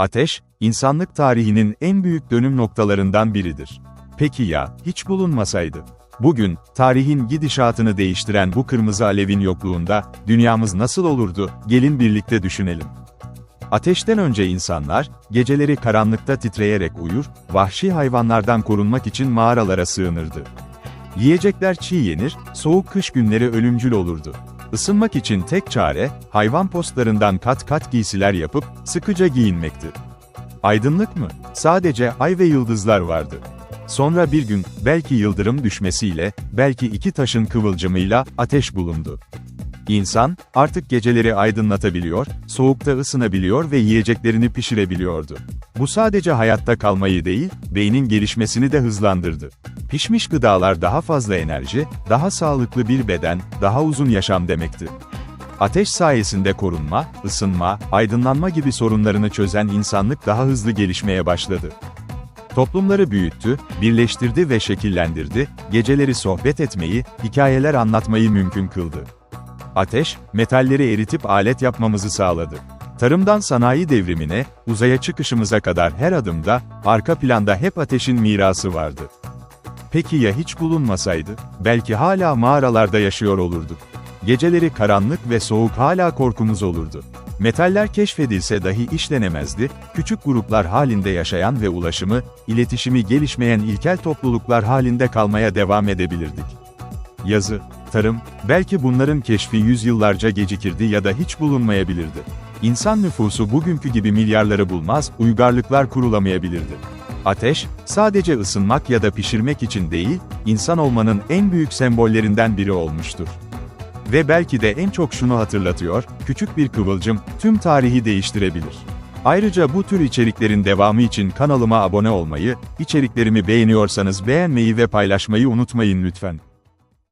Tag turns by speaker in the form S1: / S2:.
S1: Ateş, insanlık tarihinin en büyük dönüm noktalarından biridir. Peki ya, hiç bulunmasaydı? Bugün, tarihin gidişatını değiştiren bu kırmızı alevin yokluğunda, dünyamız nasıl olurdu, gelin birlikte düşünelim. Ateşten önce insanlar, geceleri karanlıkta titreyerek uyur, vahşi hayvanlardan korunmak için mağaralara sığınırdı. Yiyecekler çiğ yenir, soğuk kış günleri ölümcül olurdu. Isınmak için tek çare, hayvan postlarından kat kat giysiler yapıp, sıkıca giyinmekti. Aydınlık mı? Sadece ay ve yıldızlar vardı. Sonra bir gün, belki yıldırım düşmesiyle, belki iki taşın kıvılcımıyla, ateş bulundu. İnsan, artık geceleri aydınlatabiliyor, soğukta ısınabiliyor ve yiyeceklerini pişirebiliyordu. Bu sadece hayatta kalmayı değil, beynin gelişmesini de hızlandırdı. Pişmiş gıdalar daha fazla enerji, daha sağlıklı bir beden, daha uzun yaşam demekti. Ateş sayesinde korunma, ısınma, aydınlanma gibi sorunlarını çözen insanlık daha hızlı gelişmeye başladı. Toplumları büyüttü, birleştirdi ve şekillendirdi, geceleri sohbet etmeyi, hikayeler anlatmayı mümkün kıldı. Ateş, metalleri eritip alet yapmamızı sağladı. Tarımdan sanayi devrimine, uzaya çıkışımıza kadar her adımda, arka planda hep ateşin mirası vardı. Peki ya hiç bulunmasaydı? Belki hala mağaralarda yaşıyor olurduk. Geceleri karanlık ve soğuk hala korkumuz olurdu. Metaller keşfedilse dahi işlenemezdi, küçük gruplar halinde yaşayan ve ulaşımı, iletişimi gelişmeyen ilkel topluluklar halinde kalmaya devam edebilirdik. Yazı, tarım, belki bunların keşfi yüzyıllarca gecikirdi ya da hiç bulunmayabilirdi. İnsan nüfusu bugünkü gibi milyarları bulmaz, uygarlıklar kurulamayabilirdi. Ateş, sadece ısınmak ya da pişirmek için değil, insan olmanın en büyük sembollerinden biri olmuştur. Ve belki de en çok şunu hatırlatıyor, küçük bir kıvılcım, tüm tarihi değiştirebilir. Ayrıca bu tür içeriklerin devamı için kanalıma abone olmayı, içeriklerimi beğeniyorsanız beğenmeyi ve paylaşmayı unutmayın lütfen.